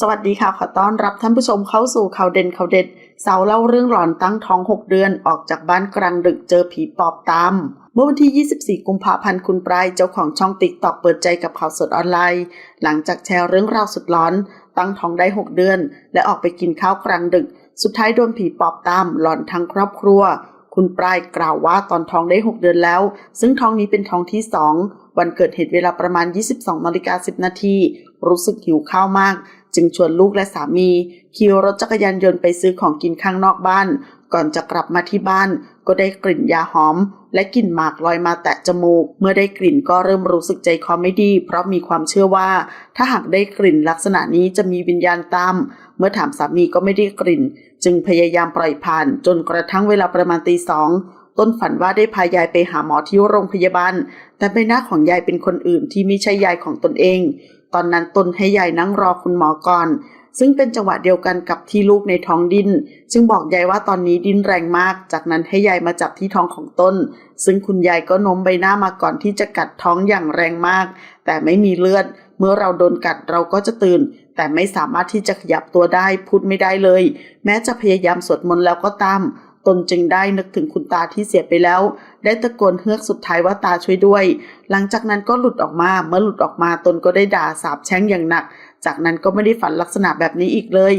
สวัสดีค่ะ ขอต้อนรับท่านผู้ชมเข้าสู่ข่าวเด่นข่าวเด็ด สาวเล่าเรื่องหลอนตั้งท้อง 6 เดือนออกจากบ้านกลางดึกเจอผีปอบตาม เมื่อวันที่ 24 กุมภาพันธ์คุณปลายเจ้าของช่องติ๊กตอกเปิดใจกับข่าวสดออนไลน์ หลังจากแชร์เรื่องราวสุดหลอน ตั้งท้องได้ 6 เดือน และออกไปกินข้าวกลางดึก สุดท้ายโดนผีปอบตามหลอนทั้งครอบครัว คุณปลายกล่าวว่าตอนท้องได้ 6 เดือนแล้ว ซึ่งท้องนี้เป็นท้องที่ 2 วันเกิดเหตุเวลาประมาณ 22นาฬิกา10นาทีรู้สึกหิวข้าวมาก จึงชวนลูกและสามีขี่รถจักรยานยนต์ไปซื้อของกินข้างนอกบ้าน ก่อนจะกลับมาที่บ้านก็ได้กลิ่นยาหอม และกลิ่นหมากลอยมาแตะจมูก เมื่อได้กลิ่นก็เริ่มรู้สึกใจคอไม่ดี เพราะมีความเชื่อว่า ถ้าหากได้กลิ่นลักษณะนี้จะมีวิญญาณตาม เมื่อถามสามีก็ไม่ได้กลิ่น จึงพยายามปล่อยผ่าน จนกระทั่งเวลาประมาณตีสองต้นฝันว่าได้พายายไปหาหมอที่โรงพยาบาล แต่ใบหน้าของยายเป็นคนอื่นที่ไม่ใช่ยายของตนเอง ตอนนั้นตนให้ยายนั่งรอคุณหมอก่อน ซึ่งเป็นจังหวะเดียวกันกับที่ลูกในท้องดิ้น จึงบอกยายว่าตอนนี้ดิ้นแรงมาก จากนั้นให้ยายมาจับที่ท้องของตนซึ่งคุณยายก็โน้มใบหน้ามาก่อนที่จะกัดท้องอย่างแรงมาก แต่ไม่มีเลือด เมื่อเราโดนกัดเราก็จะตื่น แต่ไม่สามารถที่จะขยับตัวได้พูดไม่ได้เลย แม้จะพยายามสวดมนต์แล้วก็ตาม ตนจึงได้นึกถึงคุณตาที่เสียไปแล้ว ได้ตะโกนเฮือกสุดท้ายว่าตาช่วยด้วย หลังจากนั้นก็หลุดออกมา เมื่อหลุดออกมาตนก็ได้ด่าสาบแช่งอย่างหนัก จากนั้นก็ไม่ได้ฝันลักษณะแบบนี้อีกเลย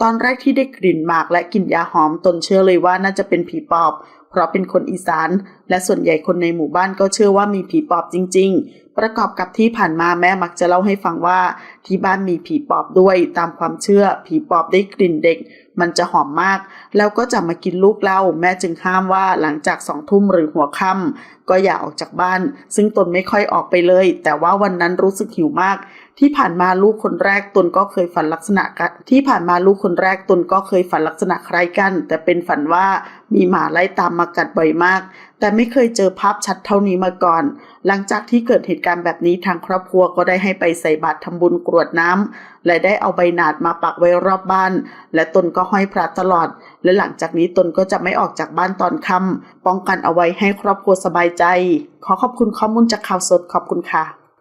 ตอนแรกที่ได้กลิ่นหมากและกลิ่นยาหอมตนเชื่อเลยว่าน่าจะเป็นผีปอบ เพราะเป็นคนอีสาน และส่วนใหญ่คนในหมู่บ้านก็เชื่อว่ามีผีปอบจริง ๆประกอบกับที่ผ่านมาแม่มักจะเล่าให้ฟังว่าที่บ้านมีผีปอบด้วยตามความเชื่อผีปอบได้กลิ่นเด็ก มันจะหอมมาก แล้วก็จะมากินลูกเราแม่จึงห้ามว่าหลังจากสองทุ่มหรือหัวค่ำก็อย่าออกจากบ้าน ซึ่งตนไม่ค่อยออกไปเลย แต่ว่าวันนั้นรู้สึกหิวมาก ที่ผ่านมาลูกคนแรกตนก็เคยฝันลักษณะกันที่ผ่านมาลูกคนแรกตนก็เคยฝันลักษณะคล้ายกัน แต่เป็นฝันว่ามีหมาไล่ตามมากัดบ่อยมาก แต่ไม่เคยเจอภาพชัดเท่านี้มาก่อน หลังจากที่เกิดเหตุการณ์แบบนี้ทางครอบครัวก็ได้ให้ไปใส่บาตรทำบุญกรวดน้ำและได้เอาใบหนาดมาปักไว้รอบบ้าน และตนก็ห้อยพระตลอด และหลังจากนี้ตนก็จะไม่ออกจากบ้านตอนค่ำป้องกันเอาไว้ให้ครอบครัวสบายใจ ขอขอบคุณข้อมูลจากข่าวสดขอบคุณค่ะ